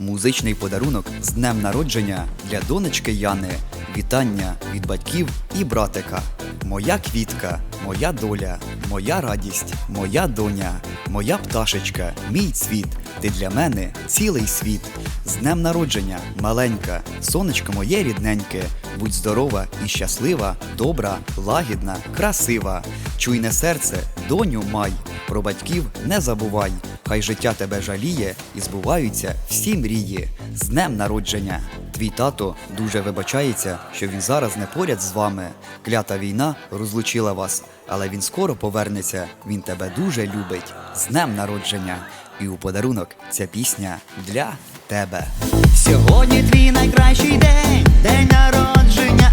Музичний подарунок з днем народження для донечки Яни. Вітання від батьків і братика. Моя квітка, моя доля, моя радість, моя доня, моя пташечка, мій цвіт. Ти для мене цілий світ. З днем народження, маленька, сонечко моє рідненьке. Будь здорова і щаслива, добра, лагідна, красива. Чуйне серце, доню май. Про батьків не забувай. Хай життя тебе жаліє і збуваються всі мрії. З днем народження! Твій тато дуже вибачається, що він зараз не поряд з вами. Клята війна розлучила вас, але він скоро повернеться. Він тебе дуже любить. З днем народження! І у подарунок ця пісня для тебе. Сьогодні твій найкращий день, день народження,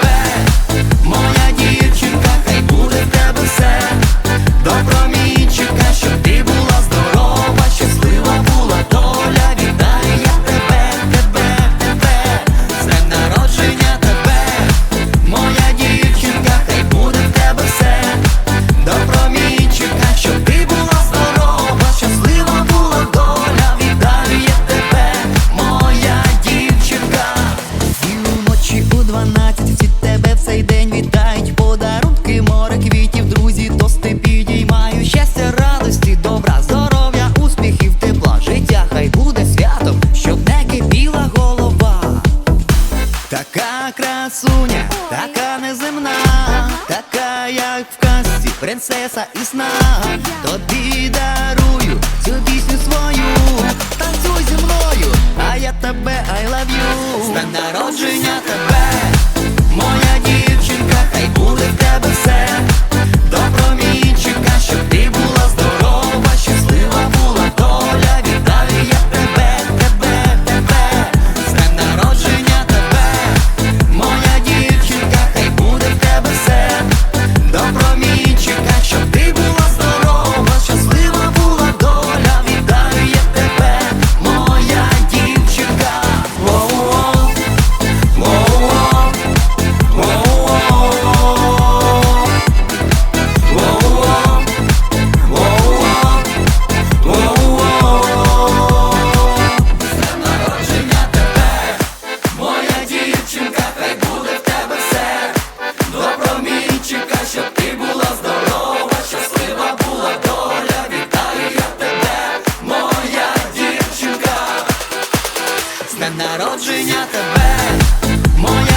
така неземна, така, як в казці, принцеса і сна. Тобі дарую З народження тебе, моя